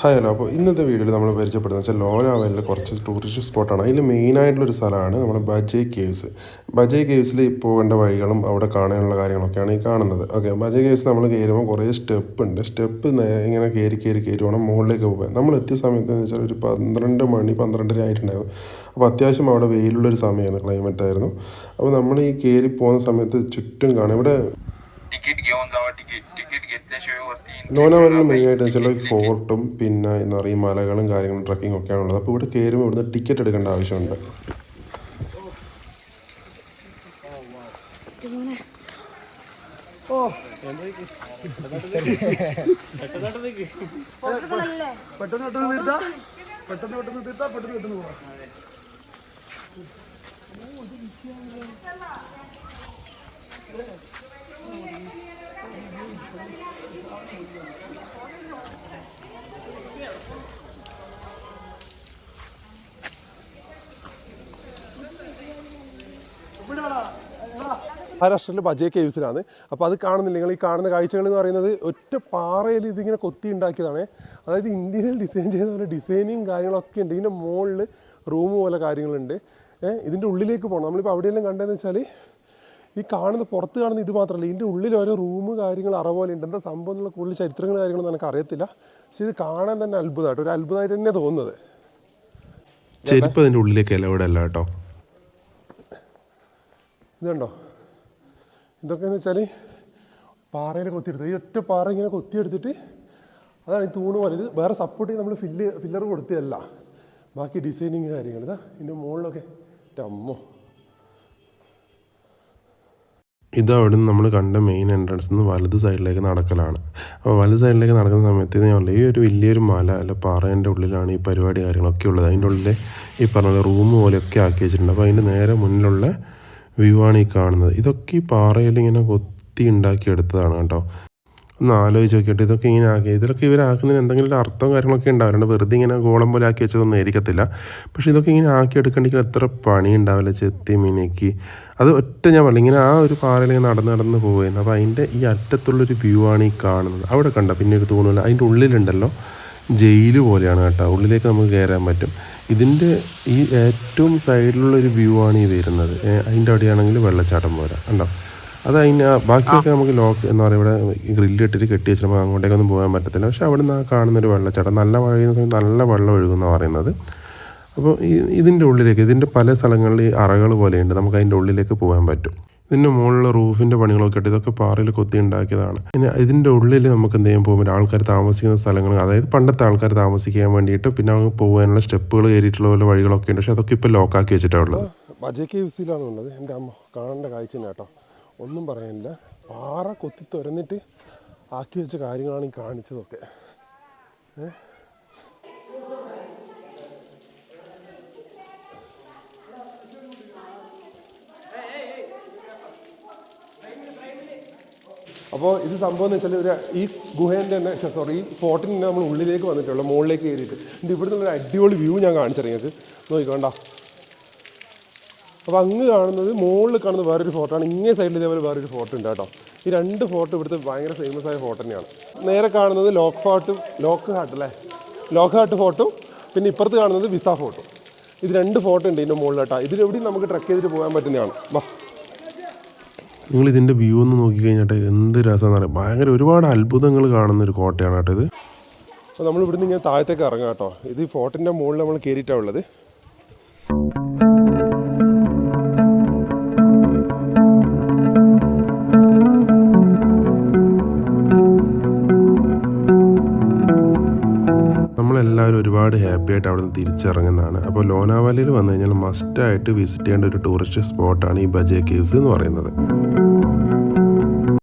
Hi hello അപ്പോൾ ഇന്നത്തെ വീഡിയോയിൽ നമ്മൾ പരിചയപ്പെടുന്നത് വെച്ചാൽ ലോനാവലിലെ കുറച്ച് ടൂറിസ്റ്റ് സ്പോട്ടാണ് അതിൽ മെയിനായിട്ടുള്ളൊരു സ്ഥലമാണ് നമ്മുടെ ബജയ് കേവ്സ് ബജയ് കേവ്സിൽ ഇപ്പോൾ വേണ്ട വഴികളും അവിടെ കാണാനുള്ള കാര്യങ്ങളൊക്കെയാണ് ഈ കാണുന്നത്. ഓക്കെ ബജയ് കേവ്സ് നമ്മൾ കയറുമ്പോൾ കുറേ സ്റ്റെപ്പ് ഉണ്ട്. സ്റ്റെപ്പ് ഇങ്ങനെ കയറി കയറി കയറി വേണം മുകളിലേക്ക് പോകാൻ. നമ്മൾ എത്തിയ സമയത്ത് എന്ന് വെച്ചാൽ ഒരു പന്ത്രണ്ട് മണി പന്ത്രണ്ടര ആയിട്ടുണ്ടായിരുന്നു. അപ്പോൾ അത്യാവശ്യം അവിടെ വെയിലുള്ളൊരു സമയമാണ് ക്ലൈമറ്റ് ആയിരുന്നു. അപ്പോൾ നമ്മൾ ഈ കയറി പോകുന്ന സമയത്ത് ചുറ്റും കാണാം. ഇവിടെ तिकीट घेऊन जावा तिकीट तिकीट घेतल्याशिवाय वरती ലോനാവലിൽ മെയിനായിട്ട് വെച്ചാൽ ഈ ഫോർട്ടും പിന്നെ എന്താ പറയുക ഈ മലകളും കാര്യങ്ങളും ട്രക്കിംഗ് ഒക്കെയാണ് ഉള്ളത് അപ്പോൾ ഇവിടെ കയറുമ്പോൾ ഇവിടുന്ന് ടിക്കറ്റ് എടുക്കേണ്ട ആവശ്യമുണ്ട് പെട്ടെന്ന് പെട്ടെന്ന് തീർത്താ പെട്ടെന്ന് പെട്ടെന്ന് തീർത്താ പെട്ടെന്ന് പെട്ടെന്ന് പോവാം മഹാരാഷ്ട്രയിലെ ബജേ കേവ്സിലാണ്. അപ്പോൾ അത് കാണുന്നില്ല. നിങ്ങൾ ഈ കാണുന്ന കാഴ്ചകൾ എന്ന് പറയുന്നത് ഒറ്റ പാറയിൽ ഇതിങ്ങനെ കൊത്തി ഉണ്ടാക്കിയതാണ്. അതായത് ഇന്ത്യയിൽ ഡിസൈൻ ചെയ്ത പോലെ ഡിസൈനിങ് കാര്യങ്ങളൊക്കെ ഉണ്ട്. ഇതിന്റെ മുകളിൽ റൂം പോലെ കാര്യങ്ങളുണ്ട്. ഇതിന്റെ ഉള്ളിലേക്ക് പോകണം നമ്മളിപ്പോൾ അവിടെയെല്ലാം കണ്ടതെന്ന് വെച്ചാൽ ഈ കാണുന്ന പുറത്ത് കാണുന്ന ഇത് മാത്രമല്ല ഇതിന്റെ ഉള്ളിൽ ഓരോ റൂം കാര്യങ്ങൾ അറ പോലെ ഉണ്ട്. എന്താ സംഭവം എന്നുള്ള കൂടുതൽ ചരിത്രങ്ങൾ കാര്യങ്ങളൊന്നും എനിക്ക് അറിയത്തില്ല. പക്ഷെ ഇത് കാണാൻ തന്നെ അത്ഭുതമായിട്ട് ഒരു അത്ഭുതമായിട്ട് തന്നെ തോന്നുന്നത്. ചെരുപ്പ് അതിന്റെ ഉള്ളിലേക്ക് ഇലവിടല്ല കേട്ടോ. ഇതുണ്ടോ? ഇതൊക്കെയെന്ന് വെച്ചാൽ പാറയിൽ കൊത്തിയെടുത്ത് ഈ ഒറ്റ പാറ ഇങ്ങനെ കൊത്തിയെടുത്തിട്ട് അതാണ് ഈ തൂണ് പോലെ. ഇത് വേറെ സപ്പോർട്ട് ചെയ്ത് നമ്മൾ ഫില്ല് ഫില്ലർ കൊടുത്തതല്ല. ബാക്കി ഡിസൈനിങ് കാര്യങ്ങൾ ഇതാ ഇതിന്റെ മുകളിലൊക്കെ. അമ്മോ ഇത് അവിടെ നിന്ന് നമ്മൾ കണ്ട മെയിൻ എൻട്രൻസ് നിന്ന് വലത് സൈഡിലേക്ക് നടക്കലാണ്. അപ്പോൾ വലത് സൈഡിലേക്ക് നടക്കുന്ന സമയത്ത് ഞാൻ പറഞ്ഞു ഈ ഒരു വലിയൊരു മല അല്ല പാറേന്റെ ഉള്ളിലാണ് ഈ പരിപാടി കാര്യങ്ങളൊക്കെ ഉള്ളത്. അതിന്റെ ഉള്ളിൽ ഈ പറഞ്ഞ റൂം പോലെയൊക്കെ ആക്കി വെച്ചിട്ടുണ്ട്. അപ്പോൾ അതിന്റെ നേരെ മുന്നിലുള്ള വ്യൂ ആണ് ഈ കാണുന്നത്. ഇതൊക്കെ ഈ പാറയിൽ ഇങ്ങനെ കൊത്തി ഉണ്ടാക്കി എടുത്തതാണ് കേട്ടോ. ഒന്ന് ആലോചിച്ച് നോക്കിയിട്ട് ഇതൊക്കെ ഇങ്ങനെ ആക്കി. ഇതിലൊക്കെ ഇവരാക്കുന്നതിന് എന്തെങ്കിലും ഒരു അർത്ഥവും കാര്യങ്ങളൊക്കെ ഉണ്ടാവില്ല വെറുതെ ഇങ്ങനെ ഗോളം പോലെ ആക്കി വെച്ചതൊന്നും ആയിരിക്കത്തില്ല. പക്ഷേ ഇതൊക്കെ ഇങ്ങനെ ആക്കി എടുക്കണമെങ്കിൽ എത്ര പണി ഉണ്ടാവില്ല. ചെത്തി മിനുക്കി. അത് ഒറ്റ ഞാൻ പറഞ്ഞു ഇങ്ങനെ ആ ഒരു പാറയിൽ ഇങ്ങനെ നടന്ന് നടന്ന് പോവുകയായിരുന്നു അപ്പോൾ അതിന്റെ ഈ അറ്റത്തുള്ളൊരു വ്യൂ ആണ് ഈ കാണുന്നത്. അവിടെ കണ്ട? പിന്നെ ഒരു തോന്നുന്നില്ല അതിന്റെ ഉള്ളിലുണ്ടല്ലോ ജയിൽ പോലെയാണ് കേട്ടോ. ഉള്ളിലേക്ക് നമുക്ക് കയറാൻ പറ്റും. ഇതിന്റെ ഈ ഏറ്റവും സൈഡിലുള്ള ഒരു വ്യൂ ആണ് ഈ വരുന്നത്. അതിന്റെ അവിടെയാണെങ്കിൽ വെള്ളച്ചാട്ടം പോരാ കണ്ടോ? അത് അതിന് ബാക്കിയൊക്കെ നമുക്ക് ലോക്ക് എന്ന് പറയുക ഇവിടെ ഗ്രില്ല് ഇട്ടിട്ട് കെട്ടി വെച്ചിട്ട് നമുക്ക് അങ്ങോട്ടേക്കൊന്നും പോകാൻ പറ്റത്തില്ല. പക്ഷെ അവിടെ നിന്ന് കാണുന്നൊരു വെള്ളച്ചാട്ടം നല്ല മഴ പെയ്യുന്ന സമയത്ത് നല്ല വെള്ളം ഒഴുകുന്ന പറയുന്നത്. അപ്പോൾ ഈ ഇതിന്റെ ഉള്ളിലേക്ക് ഇതിന്റെ പല സ്ഥലങ്ങളിൽ ഈ അറകൾ പോലെയുണ്ട്. നമുക്ക് അതിന്റെ ഉള്ളിലേക്ക് പോകാൻ പറ്റും. ഇതിന്റെ മുകളിലുള്ള റൂഫിന്റെ പണികളൊക്കെ ഇട്ട് ഇതൊക്കെ പാറയിൽ കൊത്തി ഉണ്ടാക്കിയതാണ്. പിന്നെ ഇതിന്റെ ഉള്ളിൽ നമുക്ക് എന്ത് ചെയ്യാൻ പോകുമ്പോൾ ആൾക്കാർ താമസിക്കുന്ന സ്ഥലങ്ങൾ അതായത് പണ്ടത്തെ ആൾക്കാർ താമസിക്കാൻ വേണ്ടിയിട്ട് പിന്നെ അങ്ങ് പോകാനുള്ള സ്റ്റെപ്പുകൾ കയറിയിട്ടുള്ള പോലെ വഴികളൊക്കെ ഉണ്ട്. പക്ഷെ അതൊക്കെ ഇപ്പോൾ ലോക്കാക്കി വെച്ചിട്ടാണ് ഉള്ളത്. ബജയ് കേവ്സിലാണ് ഉള്ളത്. എന്റെ അമ്മ കാണേണ്ട കാഴ്ച തന്നെ കേട്ടോ. ഒന്നും പറയാനില്ല പാറ കൊത്തി തുരന്നിട്ട് ആക്കി വെച്ച കാര്യങ്ങളാണ് ഈ കാണിച്ചതൊക്കെ. ഏ? അപ്പോൾ ഇത് സംഭവം എന്ന് വെച്ചാൽ ഒരു ഈ ഗുഹേന്റെ തന്നെ സോറി ഈ ഫോർട്ടിന്റെ നമ്മൾ ഉള്ളിലേക്ക് വന്നിട്ടുള്ള മുകളിലേക്ക് കയറിയിട്ട്. ഇവിടെ നിന്നുള്ള അടിപൊളി വ്യൂ ഞാൻ കാണിച്ചറിയാം നിങ്ങൾക്ക്. നോക്കിക്കോണ്ട. അപ്പോൾ അങ്ങ് കാണുന്നത് മുകളിൽ കാണുന്ന വേറൊരു ഫോർട്ടാണ് ഇങ്ങേ സൈഡിൽ ഇതേപോലെ വേറൊരു ഫോട്ടോ ഉണ്ട് കേട്ടോ. ഈ രണ്ട് ഫോട്ടോ ഇവിടുത്തെ ഭയങ്കര ഫേമസ് ആയ ഫോട്ടോ തന്നെയാണ്. നേരെ കാണുന്നത് ലോക്ക് ഫോർട്ടും ലോക്ക് ഹാട്ട് അല്ലേ? ലോക്ക് ഹാട്ട് ഫോട്ടോ പിന്നെ ഇപ്പുറത്ത് കാണുന്നത് വിസ ഫോട്ടോ ഇത് രണ്ട് ഫോട്ടോ ഉണ്ട് ഇതിന്റെ മുകളിൽ കേട്ടോ. ഇതിലെവിടെയും നമുക്ക് ട്രക്ക് ചെയ്തിട്ട് പോകാൻ പറ്റുന്നതാണ്. വാ. നിങ്ങൾ ഇതിന്റെ വ്യൂ ഒന്ന് നോക്കിക്കഴിഞ്ഞിട്ട് എന്ത് രസമെന്ന് പറയാം ഭയങ്കര ഒരുപാട് അത്ഭുതങ്ങൾ കാണുന്ന ഒരു കോട്ടയാണ് കേട്ടോ ഇത്. അപ്പോൾ നമ്മൾ ഇവിടുന്ന് ഇങ്ങനെ താഴത്തേക്ക് ഇറങ്ങാം കേട്ടോ. ഇത് ഈ ഫോർട്ടിന്റെ മുകളിൽ നമ്മൾ കയറിയിട്ടാണ് ഉള്ളത്. ഒരുപാട് ഹാപ്പി ആയിട്ട് അവിടെ നിന്ന് തിരിച്ചിറങ്ങുന്നതാണ്. അപ്പോൾ ലോനാവാലയിൽ വന്നു കഴിഞ്ഞാൽ മസ്റ്റായിട്ട് വിസിറ്റ് ചെയ്യേണ്ട ഒരു ടൂറിസ്റ്റ് സ്പോട്ടാണ് ഈ ബജേ കേവ്സ് എന്ന് പറയുന്നത്.